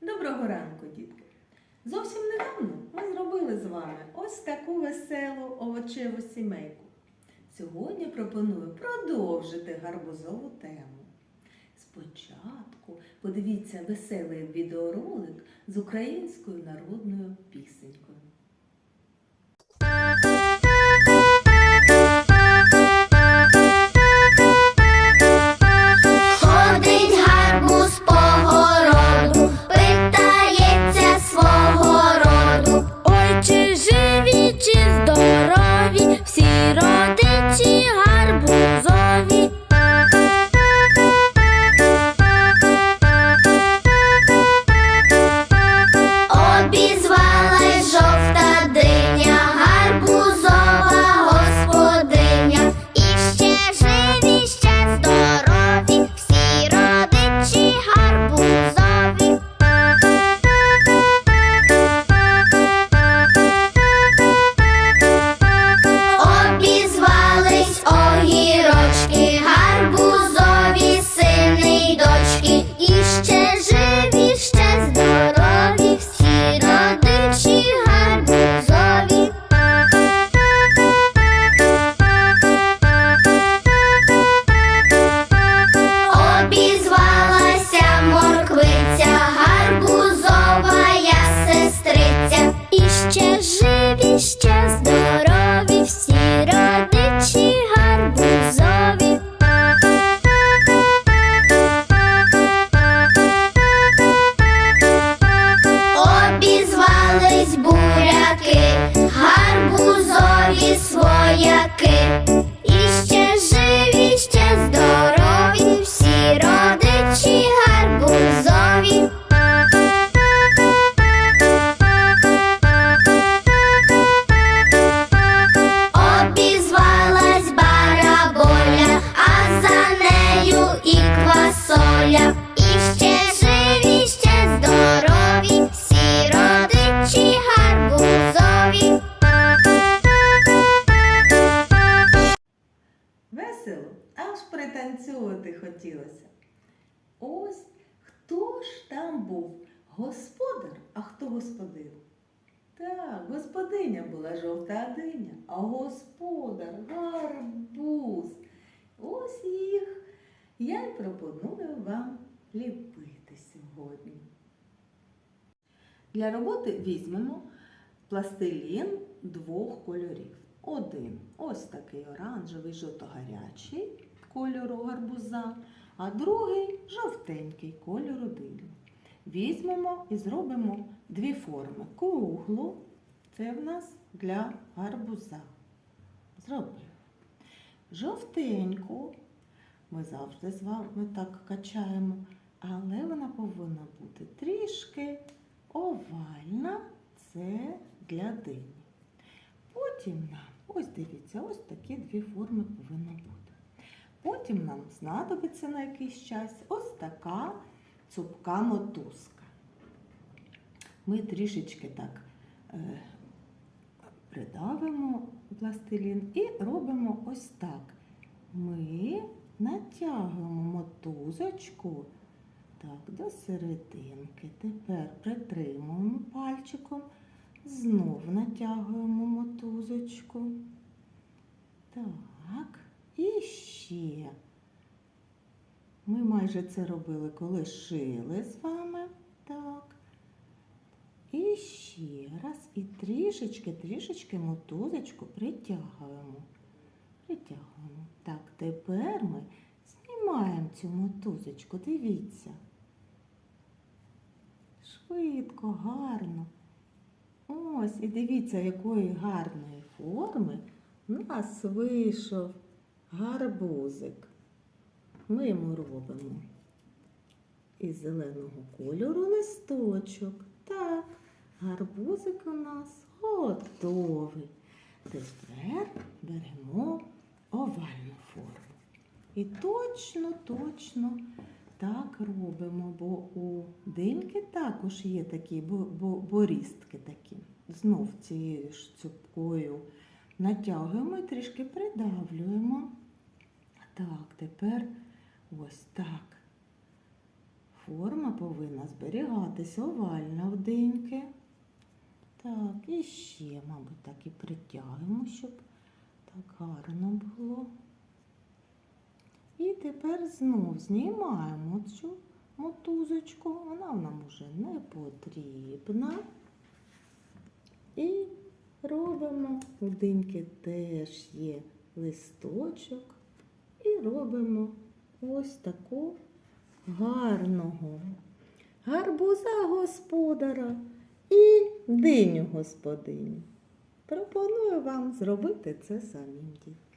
Доброго ранку, дітки! Зовсім недавно ми зробили з вами ось таку веселу овочеву сімейку. Сьогодні пропоную продовжити гарбузову тему. Спочатку подивіться веселий відеоролик з українською народною пісенькою. Свояки. Хотілося. Ось хто ж там був? Господар, а хто господин? Так, господиня була жовта диня, а господар гарбуз. Ось їх я й пропоную вам ліпити сьогодні. Для роботи візьмемо пластилін двох кольорів. Один ось такий оранжевий, жовто-гарячий кольору гарбуза, а другий жовтенький кольору дині. Візьмемо і зробимо дві форми. Круглу це в нас для гарбуза. Зробили. Жовтеньку ми завжди з вами так качаємо, але вона повинна бути трішки овальна. Це для дині. Потім нам, ось дивіться, ось такі дві форми повинно бути. Потім нам знадобиться на якийсь час ось така цупка мотузка. Ми трішечки так е, придавимо пластилін і робимо ось так. Ми натягуємо мотузочку так, до серединки. Тепер притримуємо пальчиком, знов натягуємо мотузочку. Так, і ще. Ми майже це робили, коли шили з вами. Так. І ще раз. І трішечки, трішечки мотузочку притягуємо. Притягуємо. Так, тепер ми знімаємо цю мотузочку. Дивіться. Швидко, гарно. Ось, і дивіться, якої гарної форми у нас вийшов гарбузик. Ми йому робимо із зеленого кольору листочок. Так, гарбузик у нас готовий. Тепер беремо овальну форму. І точно, точно так робимо, бо у диньки також є такі бо- бо- борістки такі. Знов цією ж цупкою натягуємо і трішки придавлюємо. Так, тепер ось так. форма повинна зберігатися овальна в деньки. Так, і ще, мабуть, так і притягуємо, щоб так гарно було. І тепер знов знімаємо цю мотузочку. Вона нам вже не потрібна. І робимо, у диньки теж є листочок. І робимо ось таку гарного гарбуза господара і диню господині. Пропоную вам зробити це самим дітям.